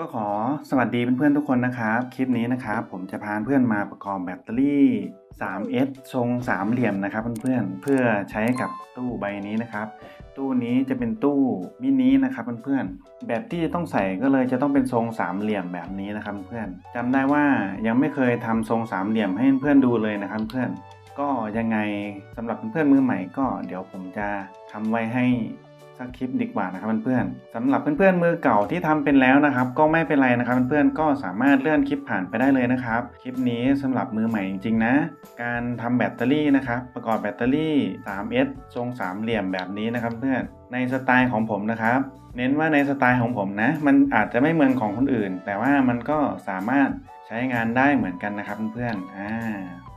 ก็ขอสวัสดีเพื่อนๆทุกคนนะครับ คลิปนี้นะครับผมจะพาเพื่อนมาประกอบแบตเตอรี่ 3S ทรงสามเหลี่ยมนะครับเพื่อนๆเพื่อใช้กับตู้ใบนี้นะครับ ตู้นี้จะเป็นตู้มินินะครับเพื่อนๆแบบที่จะต้องใส่ก็เลยจะต้องเป็นทรงสามเหลี่ยมแบบนี้นะครับเพื่อนจำได้ว่ายังไม่เคยทำทรงสามเหลี่ยมให้เพื่อนๆดูเลยนะครับเพื่อนก็ยังไงสำหรับเพื่อนๆมือใหม่ก็เดี๋ยวผมจะทำไว้ให้ สักคลิปดีกว่านะครับเพื่อนๆสำหรับเพื่อนๆมือเก่าที่ทำเป็นแล้วนะครับ ก็ไม่เป็นไรนะครับเพื่อนๆก็สามารถเลื่อนคลิปผ่านไปได้เลยนะครับ คลิปนี้สำหรับมือใหม่จริงๆนะ การทำแบตเตอรี่นะครับประกอบแบตเตอรี่ 3S ทรงสามเหลี่ยมแบบนี้นะครับเพื่อนในสไตล์ของผมนะครับเน้นว่าในสไตล์ของผมนะ มันอาจจะไม่เหมือนของคนอื่น แต่ว่ามันก็สามารถ ใช้งานได้เหมือนกันนะครับเพื่อนๆอ่า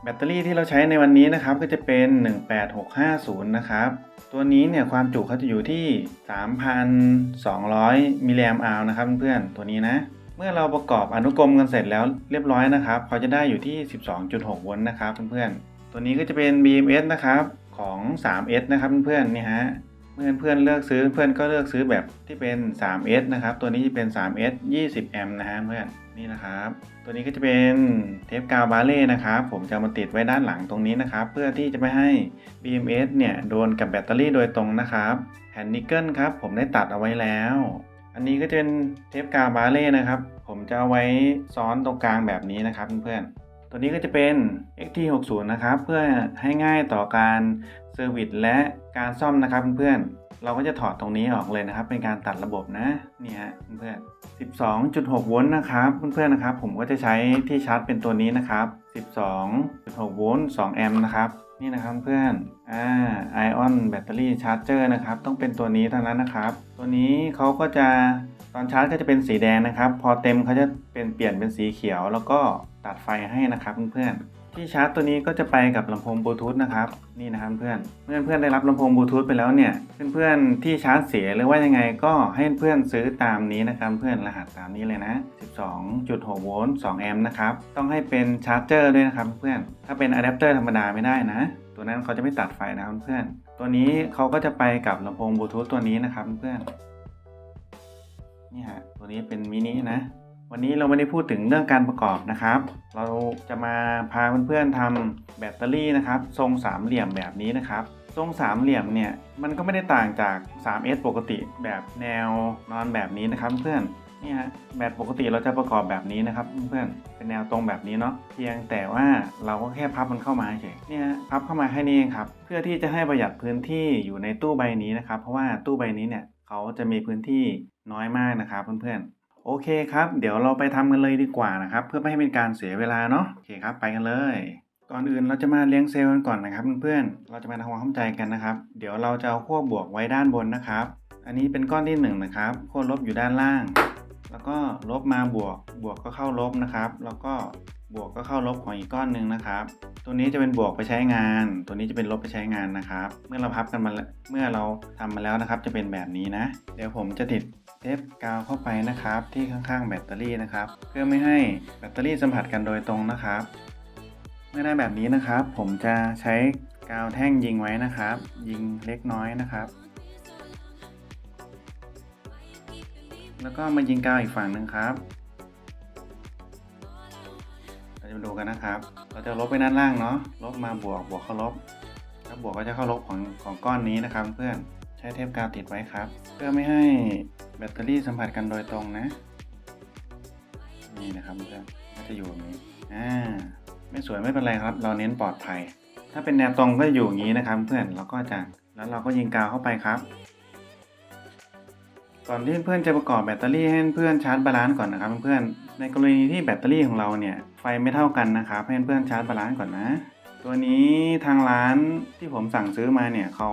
แบตเตอรี่ที่เราใช้ในวันนี้นะครับก็จะเป็น 18650 นะครับ ตัวนี้เนี่ยความจุเขาจะอยู่ที่ 3,200 มิลลิแอมป์อาวนะครับเพื่อนๆตัวนี้นะเมื่อเราประกอบอนุกรมกันเสร็จแล้วเรียบร้อยนะครับเขาจะได้อยู่ที่ 12.6 โวลต์นะครับเพื่อนๆตัวนี้ก็จะเป็น BMS นะครับของ 3S นะครับเพื่อนๆนี่ฮะ เพื่อนเพื่อนเลือกซื้อเพื่อนก็เลือกซื้อแบบที่เป็น 3S นะครับ ตัวนี้จะเป็น 3S 20แอมป์นะฮะเพื่อนนี่นะครับ ตัวนี้ก็จะเป็นเทปกาวบาเล่นะครับ ผมจะมาติดไว้ด้านหลังตรงนี้นะครับ เพื่อที่จะไม่ให้ BMS เนี่ยโดนกับแบตเตอรี่โดยตรงนะครับแผ่นนิกเกิลครับ ผมได้ตัดเอาไว้แล้ว อันนี้ก็จะเป็นเทปกาวบาเล่นะครับ ผมจะเอาไว้ซ้อนตรงกลางแบบนี้นะครับเพื่อนๆ ตัวนี้ก็จะเป็น XT60 นะครับ เพื่อให้ง่ายต่อการเซอร์วิสและการซ่อมนะครับเพื่อนๆ เราก็จะถอดตรงนี้ออกเลยนะครับ เป็นการตัดระบบนะนี่ฮะเพื่อน12.6 โวลต์นะครับเพื่อนๆนะครับ ผมก็จะใช้ที่ชาร์จเป็นตัวนี้นะครับ 12.6 โวลต์ 2 แอมป์นะครับนี่นะครับเพื่อนอ่าไอออนแบตเตอรี่ชาร์จเจอร์นะครับ ต้องเป็นตัวนี้เท่านั้นนะครับ ตัวนี้เขาก็จะตอนชาร์จก็จะเป็นสีแดงนะครับ พอเต็มเขาจะเป็นเปลี่ยนเป็นสีเขียวแล้วก็ ตัดไฟให้นะครับเพื่อนๆที่ชาร์จตัวนี้ก็จะไปกับลำโพงบลูทูธนะครับนี่นะครับเพื่อนเพื่อเพื่อนได้รับลำโพงบลูทูธไปแล้วเนี่ยเพื่อนๆที่ชาร์จเสียหรือว่ายังไงก็ให้เพื่อนซื้อตามนี้นะครับเพื่อนรหัสตามนี้เลยนะ 12.6 โวลต์2แอมป์นะครับต้องให้เป็นชาร์จเจอร์ด้วยนะครับเพื่อนถ้าเป็นอะแดปเตอร์ธรรมดาไม่ได้นะ ตัวนั้นเขาจะไม่ตัดไฟนะครับเพื่อนตัวนี้เขาก็จะไปกับลำโพงบลูทูธตัวนี้นะครับเพื่อนนี่ฮะตัวนี้เป็นมินินะ วันนี้เราไม่ได้พูดถึงเรื่องการประกอบนะครับ เราจะมาพาเพื่อนๆทำแบตเตอรี่นะครับ ทรงสามเหลี่ยมแบบนี้นะครับ ทรงสามเหลี่ยมเนี่ยมันก็ไม่ได้ต่างจาก 3S ปกติแบบแนวนอนแบบนี้นะครับเพื่อนนี่ฮะแบบปกติเราจะประกอบแบบนี้นะครับเพื่อนเป็นแนวตรงแบบนี้เนาะเพียงแต่ว่าเราก็แค่พับมันเข้ามาเฉยเนี่ยฮะพับเข้ามาแค่นี้เองครับ เพื่อที่จะให้ประหยัดพื้นที่อยู่ในตู้ใบนี้นะครับ เพราะว่าตู้ใบนี้เนี่ยเขาจะมีพื้นที่น้อยมากนะครับเพื่อนๆ โอเคครับ เดี๋ยวเราไปทำกันเลยดีกว่านะครับ เพื่อไม่ให้เป็นการเสียเวลาเนาะโอเคครับ ไปกันเลย ก่อนอื่นเราจะมาเลี้ยงเซลล์กันก่อนนะครับเพื่อนๆเราจะมาทำความเข้าใจกันนะครับ เดี๋ยวเราจะเอาขั้วบวกไว้ด้านบนนะครับ อันนี้เป็นก้อนที่หนึ่งนะครับขั้วลบอยู่ด้านล่าง แล้วก็ลบมาบวก บวกก็เข้าลบนะครับ แล้วก็บวกก็เข้าลบของอีกก้อนหนึ่งนะครับ ตัวนี้จะเป็นบวกไปใช้งาน ตัวนี้จะเป็นลบไปใช้งานนะครับ เมื่อเราพับกันมา เมื่อเราทำมาแล้วนะครับ จะเป็นแบบนี้นะ เดี๋ยวผมจะติด เทปกาวเข้าไปนะครับ ที่ข้างๆแบตเตอรี่นะครับ เพื่อไม่ให้แบตเตอรี่สัมผัสกันโดยตรงนะครับ เมื่อได้แบบนี้นะครับ ผมจะใช้กาวแท่งยิงไว้นะครับ ยิงเล็กน้อยนะครับ แล้วก็มายิงกาวอีกฝั่งหนึ่งครับเราจะมาดูกันนะครับ เราจะลบไปด้านล่างเนาะลบมาบวกบวกเข้าลบถ้าบวกก็จะเข้าลบของของก้อนนี้นะครับเพื่อน ช้เทปกาวติดไว้ครับ เพื่อไม่ให้แบตเตอรี่สัมผัสกันโดยตรงนะ นี่นะครับเพื่อนก็จะอยู่แบบนี้อ่าไม่สวยไม่เป็นไรครับ เราเน้นปลอดภัย ถ้าเป็นแนวตรงก็อยู่อย่างนี้นะครับ เพื่อนเราก็จะแล้วเราก็ยิงกาวเข้าไปครับ ก่อนที่เพื่อนจะประกอบแบตเตอรี่ให้เพื่อนชาร์จบาลานซ์ก่อนนะครับ เพื่อนในกรณีที่แบตเตอรี่ของเราเนี่ยไฟไม่เท่ากันนะครับให้เพื่อนชาร์จบาลานซ์ก่อนนะ ตัวนี้ทางร้านที่ผมสั่งซื้อมาเนี่ยเขา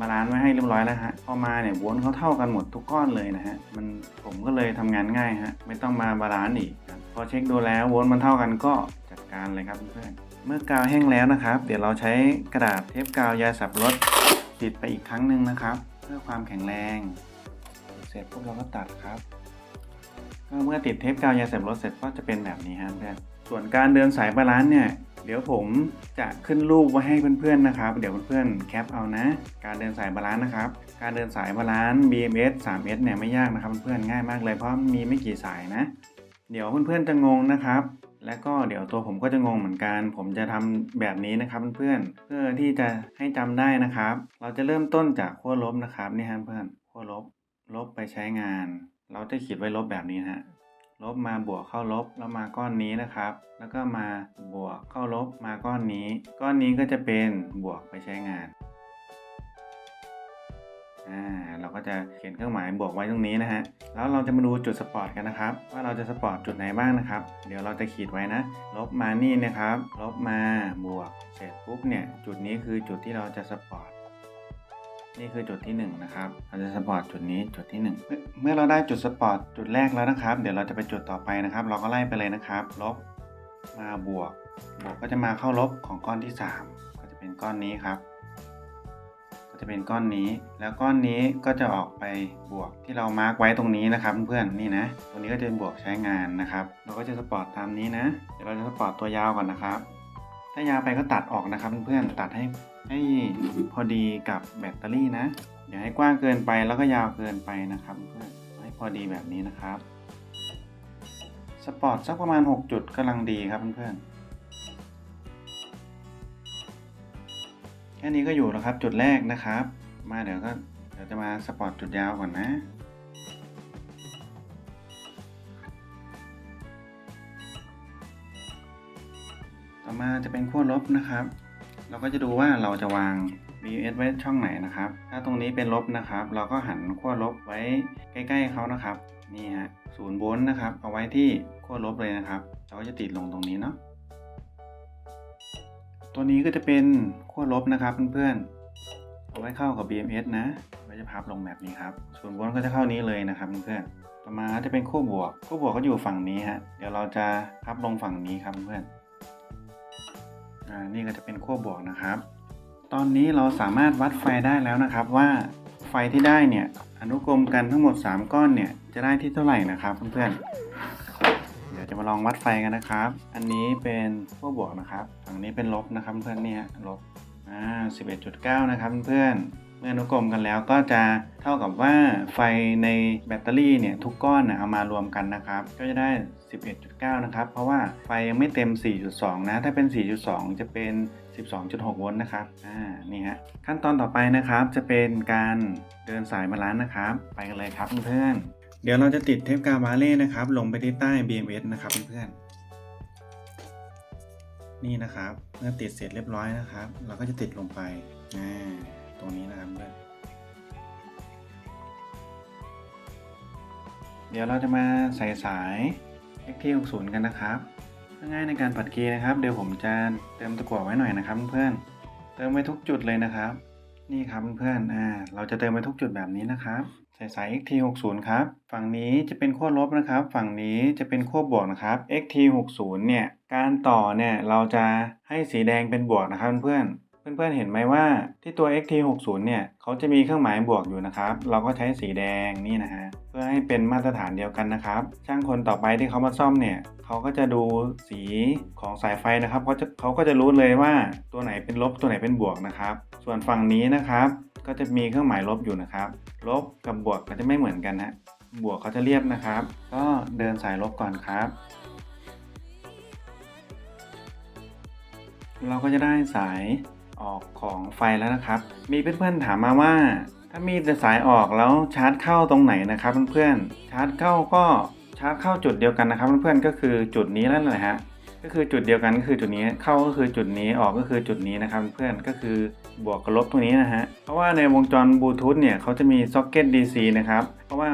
บาลานซ์ไว้ให้เรียบร้อยแล้วฮะพอมาเนี่ยวลต์เขาเท่ากันหมดทุกก้อนเลยนะฮะมันผมก็เลยทำงานง่ายฮะไม่ต้องมาบาลานซ์อีกพอเช็คดูแล้ววลต์มันเท่ากันก็จัดการเลยครับเพื่อนเมื่อกาวแห้งแล้วนะครับ เดี๋ยวเราใช้กระดาษเทปกาวยาสับรถติดไปอีกครั้งหนึ่งนะครับ เพื่อความแข็งแรง เสร็จปุ๊บเราก็ตัดครับเมื่อติดเทปกาวยาเสพรถเสร็จก็จะเป็นแบบนี้ฮะเพื่อนส่วนการเดินสายบาลานซ์เนี่ย เดี๋ยวผมจะขึ้นรูปไว้ให้เพื่อนๆนะครับ เดี๋ยวเพื่อนๆแคปเอานะ การเดินสายบาลานซ์นะครับ การเดินสายบาลานซ์ BMS 3S เนี่ยไม่ยากนะครับเพื่อนๆง่ายมากเลยเพราะมีไม่กี่สายนะ เดี๋ยวเพื่อนๆจะงงนะครับ และก็เดี๋ยวตัวผมก็จะงงเหมือนกัน ผมจะทำแบบนี้นะครับเพื่อนๆเพื่อที่จะให้จำได้นะครับ เราจะเริ่มต้นจากขั้วลบนะครับนี่ฮะเพื่อนขั้วลบลบไปใช้งาน เราจะขีดไว้ลบแบบนี้ฮะ ลบมาบวกเข้าลบแล้วมาก้อนนี้นะครับ แล้วก็มาบวกเข้าลบมาก้อนนี้ ก้อนนี้ก็จะเป็นบวกไปใช้งานอ่าเราก็จะเขียนเครื่องหมายบวกไว้ตรงนี้นะฮะแล้วเราจะมาดูจุดสปอร์ตกันนะครับว่าเราจะสปอร์ตจุดไหนบ้างนะครับ เดี๋ยวเราจะขีดไว้นะ ลบมานี่นะครับ ลบมาบวกเสร็จปุ๊บเนี่ยจุดนี้คือจุดที่เราจะสปอร์ต นี่คือจุดที่1นะครับเราจะสปอร์ตจุดนี้จุดที่1เมื่อเมื่อเราได้จุดสปอร์ตจุดแรกแล้วนะครับ เดี๋ยวเราจะไปจุดต่อไปนะครับ เราก็ไล่ไปเลยนะครับ ลบมาบวก บวกก็จะมาเข้าลบของก้อนที่ 3 ก็จะเป็นก้อนนี้ครับ ก็จะเป็นก้อนนี้ แล้วก้อนนี้ก็จะออกไปบวกที่เรามาร์กไว้ตรงนี้นะครับ เพื่อนนี่นะตรงนี้ก็จะเป็นบวกใช้งานนะครับ เราก็จะสปอร์ตตามนี้นะ เดี๋ยวเราจะสปอร์ตตัวยาวก่อนนะครับ ถ้ายาวไปก็ตัดออกนะครับเพื่อนตัดให้ ให้พอดีกับแบตเตอรี่นะอย่าให้กว้างเกินไปแล้วก็ยาวเกินไปนะครับเพื่อนให้พอดีแบบนี้นะครับสปอร์ตสักประมาณ 6 จุดกำลังดีครับเพื่อนๆแค่นี้ก็อยู่แล้วครับจุดแรกนะครับ มาเดี๋ยวก็เดี๋ยวจะมาสปอร์ตจุดยาวก่อนนะต่อมาจะเป็นขั้วลบนะครับ เราก็จะดูว่าเราจะวาง BS ไว้ช่องไหนนะครับ ถ้าตรงนี้เป็นลบนะครับ เราก็หันขั้วลบไว้ใกล้ ๆเขานะครับ นี่ฮะศูนย์โวลต์นะครับ เอาไว้ที่ขั้วลบเลยนะครับ เราก็จะติดลงตรงนี้เนาะ ตัวนี้ก็จะเป็นขั้วลบนะครับเพื่อนๆ เอาไว้เข้ากับ BMS นะเราจะพับลงแบบนี้ครับ ศูนย์โวลต์ก็จะเข้านี้เลยนะครับเพื่อนๆ ต่อมาจะเป็นขั้วบวก ขั้วบวกก็อยู่ฝั่งนี้ฮะ เดี๋ยวเราจะพับลงฝั่งนี้ครับเพื่อนอ่า นี่ก็จะเป็นขั้วบวกนะครับ ตอนนี้เราสามารถวัดไฟได้แล้วนะครับว่าไฟที่ได้เนี่ยอนุกรมกันทั้งหมด 3 ก้อนเนี่ยจะได้ที่เท่าไหร่นะครับเพื่อนๆเดี๋ยวจะมาลองวัดไฟกันนะครับ อันนี้เป็นขั้วบวกนะครับ ฝั่งนี้เป็นลบนะครับเพื่อนเนี่ยลบอ่า11.9 นะครับเพื่อนๆ เมื่ออนุกรมกันแล้วก็จะเท่ากับว่าไฟในแบตเตอรี่เนี่ยทุกก้อนนะเอามารวมกันนะครับ ก็จะได้ 11.9 นะครับ เพราะว่าไฟยังไม่เต็ม 4.2 นะ ถ้าเป็น 4.2 จะเป็น 12.6 โวลต์นะครับ อ่า นี่ฮะ ขั้นตอนต่อไปนะครับ จะเป็นการเดินสายบาลานซ์นะครับ ไปกันเลยครับเพื่อนเดี๋ยวเราจะติดเทปกาวบาเล่นะครับ ลงไปที่ใต้ BMS นะครับเพื่อนนี่นะครับ เมื่อติดเสร็จเรียบร้อยนะครับ เราก็จะติดลงไป อ่า ตรงนี้นะครับเพื่อนเดี๋ยวเราจะมาใส่สาย XT60 กันนะครับง่ายในการปัดกีย์นะครับ เดี๋ยวผมจะเติมตะกั่วไว้หน่อยนะครับเพื่อนเติมไว้ทุกจุดเลยนะครับ นี่ครับเพื่อนอ่าเราจะเติมไว้ทุกจุดแบบนี้นะครับใส่สาย XT60 ครับ ฝั่งนี้จะเป็นขั้วลบนะครับ ฝั่งนี้จะเป็นขั้วบวกนะครับ XT60 เนี่ย การต่อเนี่ยเราจะให้สีแดงเป็นบวกนะครับเพื่อน เพื่อนๆเห็นไหมว่าที่ตัว XT60 เนี่ยเขาจะมีเครื่องหมายบวกอยู่นะครับ เราก็ใช้สีแดงนี่นะฮะเพื่อให้เป็นมาตรฐานเดียวกันนะครับ ช่างคนต่อไปที่เขามาซ่อมเนี่ยเขาก็จะดูสีของสายไฟนะครับเขาจะเขาก็จะรู้เลยว่าตัวไหนเป็นลบตัวไหนเป็นบวกนะครับ ส่วนฝั่งนี้นะครับ ก็จะมีเครื่องหมายลบอยู่นะครับ ลบกับบวกก็จะไม่เหมือนกันนะบวกเขาจะเรียบนะครับ ก็เดินสายลบก่อนครับเราก็จะได้สาย ออกของไฟแล้วนะครับ มีเพื่อนๆถามมาว่า ถ้ามีแต่สายออกแล้วชาร์จเข้าตรงไหนนะครับเพื่อนๆชาร์จเข้าก็ชาร์จเข้าจุดเดียวกันนะครับเพื่อนๆก็คือจุดนี้แล้วแหละฮะก็คือจุดเดียวกันก็คือจุดนี้เข้าก็คือจุดนี้ออกก็คือจุดนี้นะครับเพื่อนก็คือบวกกับลบตรงนี้นะฮะเพราะว่าในวงจรบลูทูธเนี่ยเขาจะมีซ็อกเก็ต DC นะครับเพราะว่า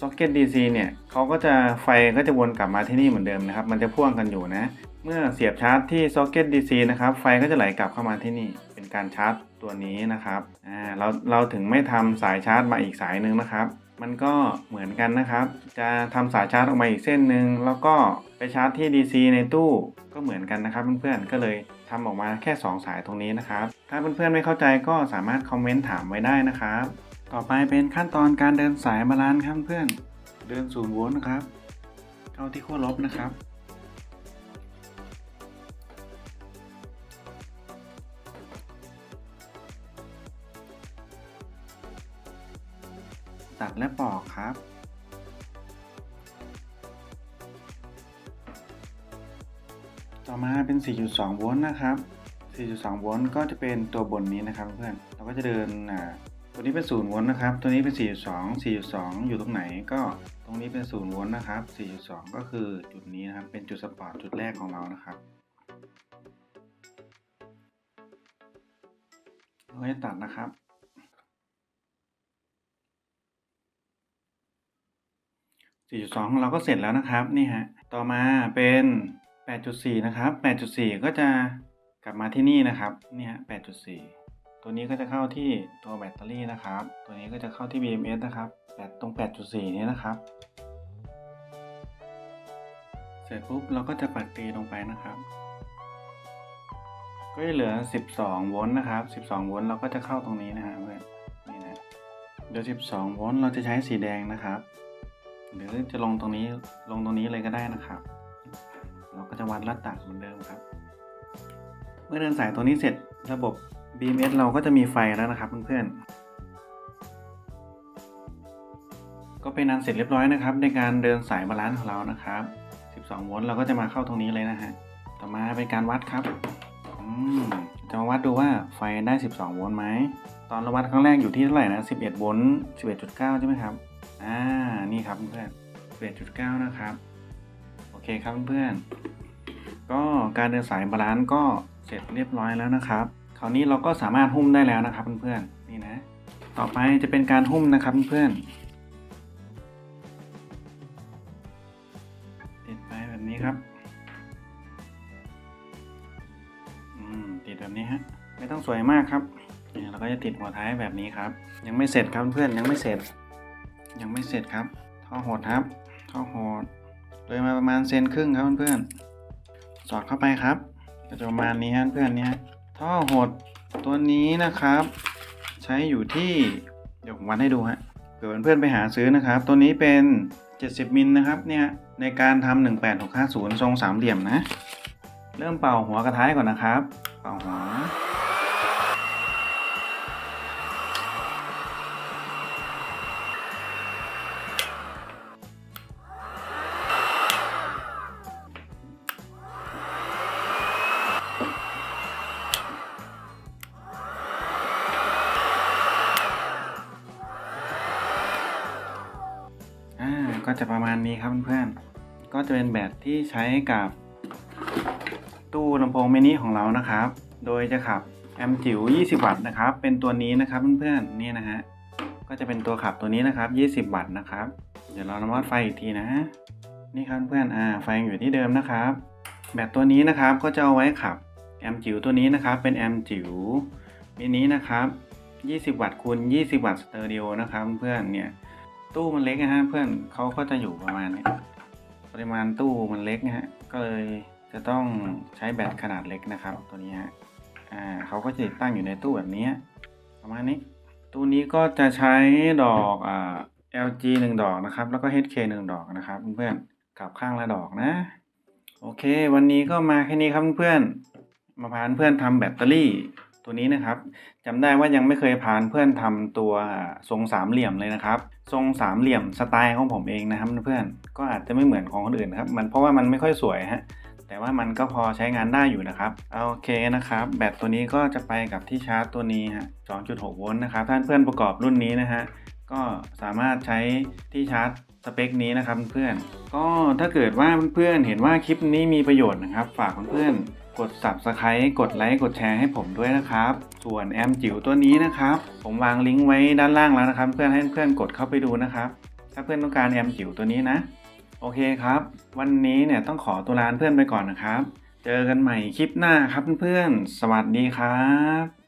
ซ็อกเก็ต DC เนี่ยเขาก็จะไฟก็จะวนกลับมาที่นี่เหมือนเดิมนะครับ มันจะพ่วงกันอยู่นะ เมื่อเสียบชาร์จที่ซ็อกเก็ต DC นะครับ ไฟก็จะไหลกลับเข้ามาที่นี่ เป็นการชาร์จตัวนี้นะครับอ่าเราเราถึงไม่ทำสายชาร์จมาอีกสายหนึ่งนะครับ มันก็เหมือนกันนะครับ จะทำสายชาร์จออกมาอีกเส้นหนึ่งแล้วก็ไปชาร์จที่ DC ในตู้ก็เหมือนกันนะครับเพื่อนๆก็เลยทำออกมาแค่ 2 สายตรงนี้นะครับ ถ้าเพื่อนๆไม่เข้าใจก็สามารถคอมเมนต์ถามไว้ได้นะครับ ต่อไปเป็นขั้นตอนการเดินสายบาลานซ์ครับเพื่อน เดินศูนย์โวลต์นะครับ เข้าที่ขั้วลบนะครับ ตัดและปอกครับ ต่อมาเป็น 4.2 โวลต์นะครับ 4.2 โวลต์ก็จะเป็นตัวบนนี้นะครับเพื่อน เราก็จะเดินอ่าตัวนี้เป็น 0 โวลต์นะครับ ตัวนี้เป็น 4.2 4.2 อยู่ตรงไหนก็ตรงนี้เป็น 0 โวลต์นะครับ 4.2 ก็คือจุดนี้นะครับ เป็นจุดสปอร์ตจุดแรกของเรานะครับเราจะตัดนะครับ 4.2ของเราก็เสร็จแล้วนะครับนี่ฮะต่อมาเป็น 8.4 นะครับ 8.4 ก็จะกลับมาที่นี่นะครับนี่ฮะ8.4 ตัวนี้ก็จะเข้าที่ตัวแบตเตอรี่นะครับ ตัวนี้ก็จะเข้าที่ BMS นะครับแบตตรง 8.4 นี้นะครับ เสร็จปุ๊บเราก็จะปักตีลงไปนะครับ ก็จะเหลือ 12 โวลต์นะครับ 12 โวลต์เราก็จะเข้าตรงนี้นะฮะเพื่อนนี่นะเดี๋ยว 12 โวลต์เราจะใช้สีแดงนะครับ หรือจะลงตรงนี้ลงตรงนี้เลยก็ได้นะครับ เราก็จะวัดลัดตัดเหมือนเดิมครับ เมื่อเดินสายตัวนี้เสร็จระบบ BMS เราก็จะมีไฟแล้วนะครับเพื่อนๆ ก็เป็นอันเสร็จเรียบร้อยนะครับ ในการเดินสายบาลานซ์ของเรานะครับ 12 โวลต์เราก็จะมาเข้าตรงนี้เลยนะฮะ ต่อมาเป็นการวัดครับ จะมาวัดดูว่าไฟได้ 12 โวลต์ไหม ตอนเราวัดครั้งแรกอยู่ที่เท่าไหร่นะ 11 โวลต์ 11.9 ใช่ไหมครับ อ่า นี่ครับเพื่อน11.9นะครับ โอเคครับเพื่อนก็การเดินสายบาลานซ์ก็เสร็จเรียบร้อยแล้วนะครับ คราวนี้เราก็สามารถหุ้มได้แล้วนะครับเพื่อนๆ นี่นะ ต่อไปจะเป็นการหุ้มนะครับเพื่อนๆ ติดไปแบบนี้ครับ อืม ติดแบบนี้ฮะ ไม่ต้องสวยมากครับเนี่เราก็จะติดหัวท้ายแบบนี้ครับ ยังไม่เสร็จครับเพื่อนยังไม่เสร็จ ยังไม่เสร็จครับ ท่อหดครับ ท่อหดเลยมาประมาณเซนครึ่งครับเพื่อนๆ สอดเข้าไปครับจะประมาณนี้ฮะเพื่อนเนี่ยท่อหดตัวนี้นะครับ ใช้อยู่ที่เดี๋ยวผมวัดให้ดูฮะเผื่อเพื่อนๆไปหาซื้อนะครับ ตัวนี้เป็น 70 มิลนะครับเนี่ยในการทำ18650 ทรงสามเหลี่ยมนะ เริ่มเป่าหัวกระท้ายก่อนนะครับ เป่าหัว ก็จะประมาณนี้ครับเพื่อนๆ ก็จะเป็นแบบที่ใช้กับตู้ลำโพงมินิของเรานะครับ โดยจะขับแอมป์จิ๋ว 20 วัตต์นะครับ เป็นตัวนี้นะครับเพื่อนๆ นี่นะฮะ ก็จะเป็นตัวขับตัวนี้นะครับ 20 วัตต์นะครับ เดี๋ยวเรามาวัดไฟอีกทีนะ นี่ครับเพื่อนๆอ่า ไฟอยู่ที่เดิมนะครับ แบตตัวนี้นะครับก็จะเอาไว้ขับแอมป์จิ๋วตัวนี้นะครับ เป็นแอมป์จิ๋วมินินะครับ 20 วัตต์คูณ 20 วัตต์สเตอริโอนะครับเพื่อนๆเนี่ย ตู้มันเล็กนะฮะเพื่อนเขาก็จะอยู่ประมาณนี้ปริมาณตู้มันเล็กนะฮะก็เลยจะต้องใช้แบตขนาดเล็กนะครับตัวนี้ฮะอ่าเขาก็จะติดตั้งอยู่ในตู้แบบนี้ประมาณนี้ ตู้นี้ก็จะใช้ดอกอ่า LG 1 ดอกนะครับ แล้วก็ HK 1 ดอกนะครับเพื่อนๆกลับข้างละดอกนะ โอเค วันนี้ก็มาแค่นี้ครับเพื่อนมาพาเพื่อนทำแบตเตอรี่ ตัวนี้นะครับจำได้ว่ายังไม่เคยพานเพื่อนทำตัวทรงสามเหลี่ยมเลยนะครับ ทรงสามเหลี่ยมสไตล์ของผมเองนะครับเพื่อนก็อาจจะไม่เหมือนของคนอื่นนะครับมันเพราะว่ามันไม่ค่อยสวยฮะแต่ว่ามันก็พอใช้งานได้อยู่นะครับโอเคนะครับ แบตตัวนี้ก็จะไปกับที่ชาร์จตัวนี้ฮะ2.6โวลต์นะครับท่านเพื่อนประกอบรุ่นนี้นะฮะก็สามารถใช้ที่ชาร์จสเปคนี้นะครับเพื่อนก็ถ้าเกิดว่าเพื่อนๆเห็นว่าคลิปนี้มีประโยชน์นะครับ ฝากเพื่อนๆ กด subscribe กดไลค์กดแชร์ให้ผมด้วยนะครับ ส่วนแอมจิ๋วตัวนี้นะครับ ผมวางลิงก์ไว้ด้านล่างแล้วนะครับ เพื่อนให้เพื่อนกดเข้าไปดูนะครับ ถ้าเพื่อนต้องการแอมจิ๋วตัวนี้นะ โอเคครับ วันนี้เนี่ยต้องขอตัวลาเพื่อนไปก่อนนะครับ เจอกันใหม่คลิปหน้าครับเพื่อนๆสวัสดีครับ